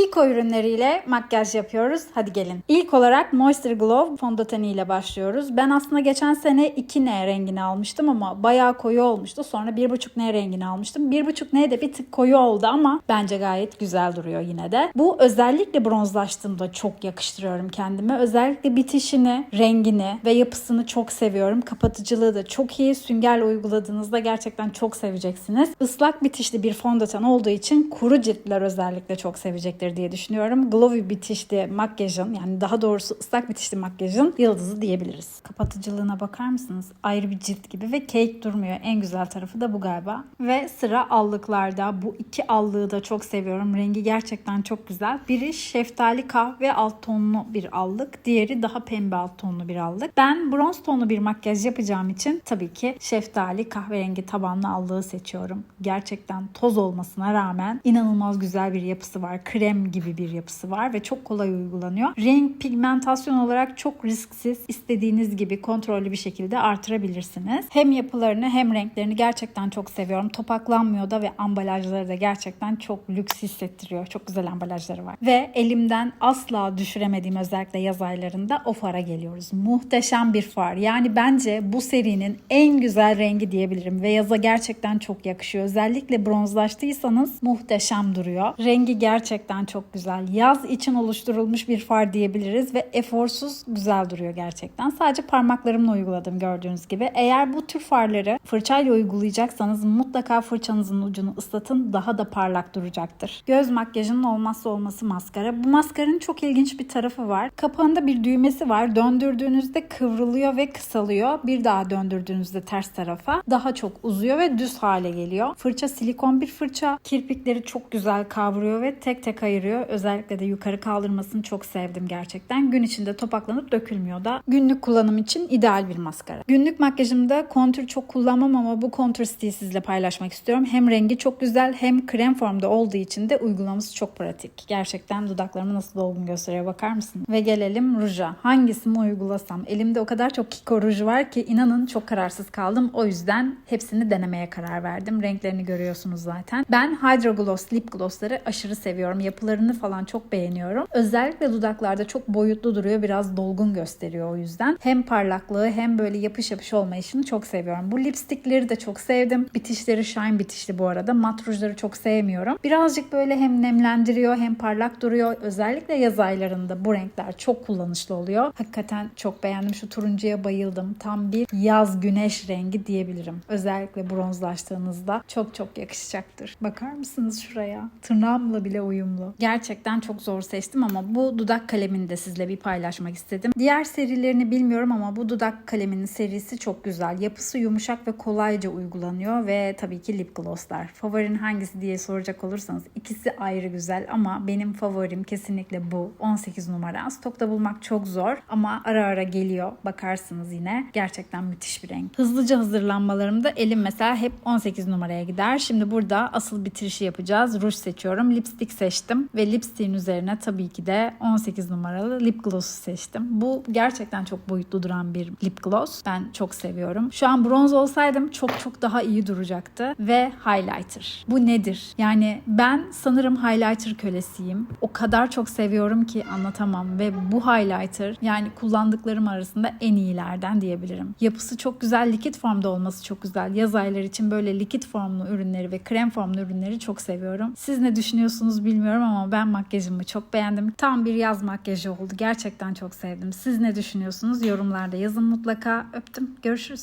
Kiko ürünleriyle makyaj yapıyoruz. Hadi gelin. İlk olarak Moisture Glow fondöteni ile başlıyoruz. Ben aslında geçen sene 2N rengini almıştım ama bayağı koyu olmuştu. Sonra 1.5N rengini almıştım. 1.5N de bir tık koyu oldu ama bence gayet güzel duruyor yine de. Bu özellikle bronzlaştığımda çok yakıştırıyorum kendime. Özellikle bitişini, rengini ve yapısını çok seviyorum. Kapatıcılığı da çok iyi. Süngerle uyguladığınızda gerçekten çok seveceksiniz. Islak bitişli bir fondöten olduğu için kuru ciltler özellikle çok sevecektir diye düşünüyorum. Glowy bitişli makyajın yani daha doğrusu ıslak bitişli makyajın yıldızı diyebiliriz. Kapatıcılığına bakar mısınız? Ayrı bir cilt gibi ve cake durmuyor. En güzel tarafı da bu galiba. Ve sıra allıklarda. Bu iki allığı da çok seviyorum. Rengi gerçekten çok güzel. Biri şeftali kahve alt tonlu bir allık. Diğeri daha pembe alt tonlu bir allık. Ben bronz tonlu bir makyaj yapacağım için tabii ki şeftali kahverengi tabanlı allığı seçiyorum. Gerçekten toz olmasına rağmen inanılmaz güzel bir yapısı var. Krem gibi bir yapısı var ve çok kolay uygulanıyor. Renk pigmentasyon olarak çok risksiz. istediğiniz gibi kontrollü bir şekilde artırabilirsiniz. Hem yapılarını hem renklerini gerçekten çok seviyorum. Topaklanmıyor da ve ambalajları da gerçekten çok lüks hissettiriyor. Çok güzel ambalajları var. Ve elimden asla düşüremediğim özellikle yaz aylarında o fara geliyoruz. Muhteşem bir far. Yani bence bu serinin en güzel rengi diyebilirim ve yaza gerçekten çok yakışıyor. Özellikle bronzlaştıysanız muhteşem duruyor. Rengi gerçekten çok güzel. Yaz için oluşturulmuş bir far diyebiliriz ve eforsuz güzel duruyor gerçekten. Sadece parmaklarımla uyguladım gördüğünüz gibi. Eğer bu tür farları fırçayla uygulayacaksanız mutlaka fırçanızın ucunu ıslatın. Daha da parlak duracaktır. Göz makyajının olmazsa olması maskara. Bu maskaranın çok ilginç bir tarafı var. Kapağında bir düğmesi var. Döndürdüğünüzde kıvrılıyor ve kısalıyor. Bir daha döndürdüğünüzde ters tarafa daha çok uzuyor ve düz hale geliyor. Fırça silikon bir fırça. Kirpikleri çok güzel kavruyor ve tek tek ayırıyor. Özellikle de yukarı kaldırmasını çok sevdim gerçekten. Gün içinde topaklanıp dökülmüyor da. Günlük kullanım için ideal bir maskara. Günlük makyajımda kontür çok kullanmam ama bu kontür stili sizle paylaşmak istiyorum. Hem rengi çok güzel hem krem formda olduğu için de uygulaması çok pratik. Gerçekten dudaklarımı nasıl dolgun gösteriyor bakar mısın? Ve gelelim ruja. Hangisini uygulasam? Elimde o kadar çok Kiko ruju var ki inanın çok kararsız kaldım. O yüzden hepsini denemeye karar verdim. Renklerini görüyorsunuz zaten. Ben Hydro Gloss lip glossları aşırı seviyorum. Yapılarını falan çok beğeniyorum. Özellikle dudaklarda çok boyutlu duruyor. Biraz dolgun gösteriyor o yüzden. Hem parlaklığı hem böyle yapış yapış olmayışını çok seviyorum. Bu lipstikleri de çok sevdim. Bitişleri shine bitişli bu arada. Mat rujları çok sevmiyorum. Birazcık böyle hem nemlendiriyor hem parlak duruyor. Özellikle yaz aylarında bu renkler çok kullanışlı oluyor. Hakikaten çok beğendim. Şu turuncuya bayıldım. Tam bir yaz güneş rengi diyebilirim. Özellikle bronzlaştığınızda çok çok yakışacaktır. Bakar mısınız şuraya? Tırnağımla bile uyumlu. Gerçekten çok zor seçtim ama bu dudak kalemini de sizle bir paylaşmak istedim. Diğer serilerini bilmiyorum ama bu dudak kaleminin serisi çok güzel. Yapısı yumuşak ve kolayca uygulanıyor ve tabii ki lip glosslar. Favorin hangisi diye soracak olursanız ikisi ayrı güzel ama benim favorim kesinlikle bu 18 numara. Stokta bulmak çok zor ama ara ara geliyor. Bakarsınız yine. Gerçekten müthiş bir renk. Hızlıca hazırlanmalarımda elim mesela hep 18 numaraya gider. Şimdi burada asıl bitirişi yapacağız. Ruj seçiyorum. Lipstick seçtim ve lipstick'in üzerine tabii ki de 18 numaralı lip gloss'u seçtim. Bu gerçekten çok boyutlu duran bir lip gloss. Ben çok seviyorum. Şu an bronz olsaydım çok çok daha iyi duracaktı. Ve highlighter. Bu nedir? Yani ben sanırım highlighter kölesiyim. O kadar çok seviyorum ki anlatamam ve bu highlighter yani kullandıklarım arasında en iyilerden diyebilirim. Yapısı çok güzel, likit formda olması çok güzel. Yaz ayları için böyle likit formlu ürünleri ve krem formlu ürünleri çok seviyorum. Siz ne düşünüyorsunuz bilmiyorum ama ben makyajımı çok beğendim. Tam bir yaz makyajı oldu. Gerçekten çok sevdim. Siz ne düşünüyorsunuz? Yorumlarda yazın mutlaka. Öptüm. Görüşürüz.